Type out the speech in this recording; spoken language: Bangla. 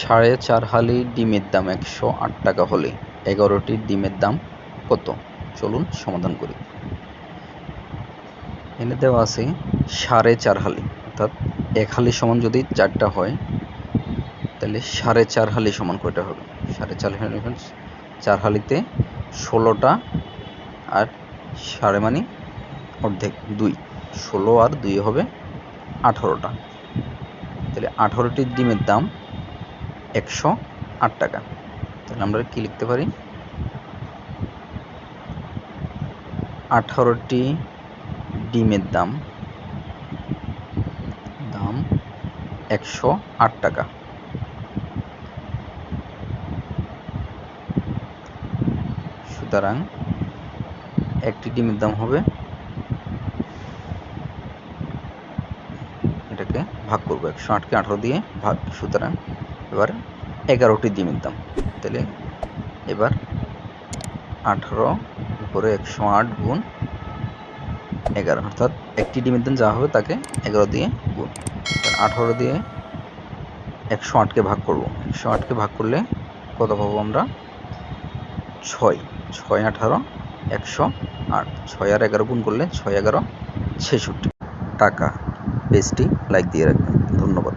সাড়ে চার হালি ডিমের দাম একশো আট টাকা হলে। এগারোটি ডিমের দাম কত? চলুন সমাধান করি। এনে দেওয়া আছে সাড়ে চার হালি। অর্থাৎ এক হালি সমান যদি চারটা হয়, তাহলে সাড়ে চার হালি সমান কয়টা হবে? সাড়ে চার হালি সমান চার হালিতে ষোলোটা আর সাড়ে মানে অর্ধেক দুই। ষোলো আর দুই হবে আঠারোটা। তাহলে আঠারোটি ডিমের দাম একশো আট টাকা। তাহলে আমরা কি লিখতে পারি? আঠারোটি ডিমের দাম। দাম একশো আট টাকা। সুতরাং একটি ডিমের দাম হবে এটাকে ভাগ করব, একশো আটকে আঠারো দিয়ে ভাগ। সুতরাং এবার এগারোটি ডিমের দাম তাহলে এবার আঠারো উপরে একশো আট গুণ এগারো, অর্থাৎ একটি ডিমের দাম যা হবে তাকে এগারো দিয়ে গুণ। আঠারো দিয়ে একশো আটকে ভাগ করব। একশো আটকে ভাগ করলে কত পাবো আমরা? ছয়। ছয়, আঠারো, একশো আট। ছয় আর এগারো গুণ করলে ছয়, এগারো, ছেষট্টি। টাকা। পেজটি লাইক দিয়ে রাখবেন। ধন্যবাদ।